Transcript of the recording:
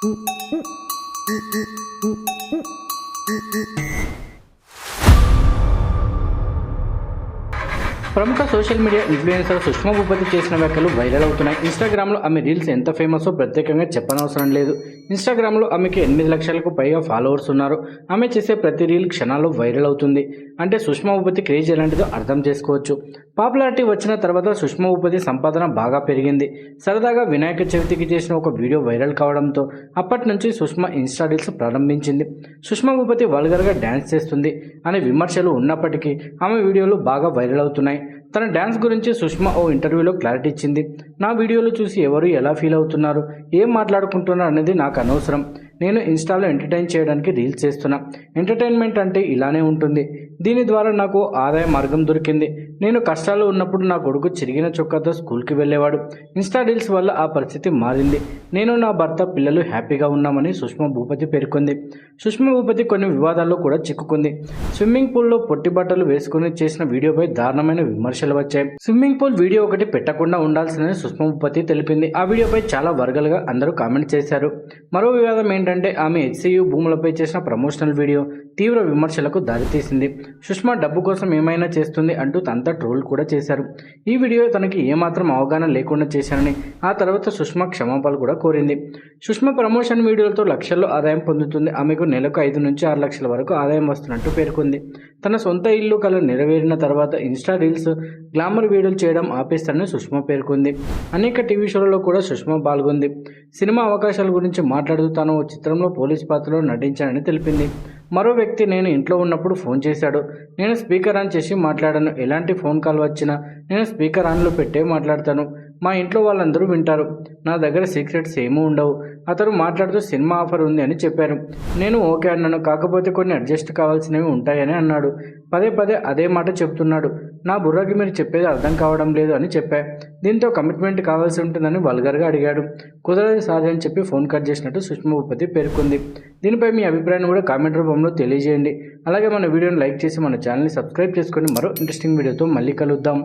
ప్రముఖ social media influencer Sushma Bhupathi చేసిన వ్యాఖ్యలు వైరల్ అవుతున్నాయి. ఇన్స్టాగ్రామ్లో ఆమె రీల్స్ ఎంత ఫేమస్ ప్రత్యేకంగా చెప్పనవసరం లేదు. ఇన్స్టాగ్రామ్లో ఆమెకి ఎనిమిది లక్షలకు పైగా ఫాలోవర్స్ ఉన్నారు. ఆమె చేసే ప్రతి రీల్ క్షణాల్లో వైరల్ అవుతుంది. అంటే సుష్మా భూపతి క్రేజ్ ఎలాంటిదో అర్థం చేసుకోవచ్చు. పాపులారిటీ వచ్చిన తర్వాత సుష్మా ఉపతి సంపాదన బాగా పెరిగింది. సరదాగా వినాయక చవితికి చేసిన ఒక వీడియో వైరల్ కావడంతో అప్పటి నుంచి సుష్మా ఇన్స్టా రీల్స్ ప్రారంభించింది. సుష్మా ఉపతి వల్గర్గా డ్యాన్స్ చేస్తుంది అనే విమర్శలు ఉన్నప్పటికీ ఆమె వీడియోలు బాగా వైరల్ అవుతున్నాయి. తన డ్యాన్స్ గురించి సుష్మా ఓ ఇంటర్వ్యూలో క్లారిటీ ఇచ్చింది. నా వీడియోలు చూసి ఎవరు ఎలా ఫీల్ అవుతున్నారు? ఏం మాట్లాడుకుంటున్నారు అనేది నాకు అనవసరం. నేను ఇన్స్టాలో ఎంటర్టైన్ చేయడానికి రీల్స్ చేస్తున్నా. ఎంటర్టైన్మెంట్ అంటే ఇలానే ఉంటుంది. దీని ద్వారా నాకు ఆదాయ మార్గం దొరికింది. నేను కష్టాలు ఉన్నప్పుడు నా కొడుకు చిరిగిన చొక్కాతో స్కూల్కి వెళ్ళేవాడు. ఇన్స్టా రీల్స్ వల్ల ఆ పరిస్థితి మారింది. నేను నా భర్త పిల్లలు హ్యాపీగా ఉన్నామని సుష్మా భూపతి పేర్కొంది. సుష్మా భూపతి కొన్ని వివాదాల్లో కూడా చిక్కుకుంది. స్విమ్మింగ్ పూల్లో పొట్టి బట్టలు వేసుకుని చేసిన వీడియోపై దారుణమైన విమర్శలు వచ్చాయి. స్విమ్మింగ్ పూల్ వీడియో ఒకటి పెట్టకుండా ఉండాల్సిందని సుష్మా భూపతి తెలిపింది. ఆ వీడియోపై చాలా వర్గాలుగా అందరూ కామెంట్ చేశారు. మరో వివాదం ఏంటంటే ఆమె హెచ్సియు భూములపై చేసిన ప్రమోషనల్ వీడియో తీవ్ర విమర్శలకు దారితీసింది. సుష్మా డబ్బు కోసం ఏమైనా చేస్తుంది అంటూ తనంతా ట్రోల్ కూడా చేశారు. ఈ వీడియో తనకి ఏమాత్రం అవగాహన లేకుండా చేశారని ఆ తర్వాత సుష్మా క్షమాపణలు కూడా కోరింది. సుష్మా ప్రమోషన్ వీడియోలతో లక్షల్లో ఆదాయం పొందుతుంది. ఆమెకు నెలకు ఐదు నుంచి ఆరు లక్షల వరకు ఆదాయం వస్తున్నట్టు పేర్కొంది. తన సొంత ఇల్లు కల నెరవేరిన తర్వాత ఇన్స్టా రీల్స్ గ్లామర్ వీడియోలు చేయడం ఆపేస్తానని సుష్మా పేర్కొంది. అనేక టీవీ షోలలో కూడా సుష్మా పాల్గొంది. సినిమా అవకాశాల గురించి మాట్లాడుతూ తాను ఓ చిత్రంలో పోలీస్ పాత్రలో నటించానని తెలిపింది. మరో వ్యక్తి నేను ఇంట్లో ఉన్నప్పుడు ఫోన్ చేశాడు. నేను స్పీకర్ ఆన్ చేసి మాట్లాడాను. ఎలాంటి ఫోన్ కాల్ వచ్చినా నేను స్పీకర్ ఆన్లో పెట్టే మాట్లాడతాను. మా ఇంట్లో వాళ్ళందరూ వింటారు. నా దగ్గర సీక్రెట్స్ ఏమీ ఉండవు. అతను మాట్లాడుతూ సినిమా ఆఫర్ ఉంది అని చెప్పారు. నేను ఓకే అన్నాను. కాకపోతే కొన్ని అడ్జస్ట్ కావాల్సినవి ఉంటాయని అన్నాడు. పదే పదే అదే మాట చెప్తున్నాడు. నా బుర్రకి మీరు చెప్పేది అర్థం కావడం లేదు అని చెప్పా. దీంతో కమిట్మెంట్ కావాల్సి ఉంటుందని వల్గర్గా అడిగాడు. కుదరదు సాధ్యం అని చెప్పి ఫోన్ కట్ చేసినట్టు సుష్మా భూపతి పేర్కొంది. దీనిపై మీ అభిప్రాయాన్ని కూడా కామెంట్ రూపంలో తెలియజేయండి. అలాగే మన వీడియోని లైక్ చేసి మన ఛానల్ని సబ్స్క్రైబ్ చేసుకొని మరో ఇంట్రెస్టింగ్ వీడియోతో మళ్ళీ కలుద్దాం.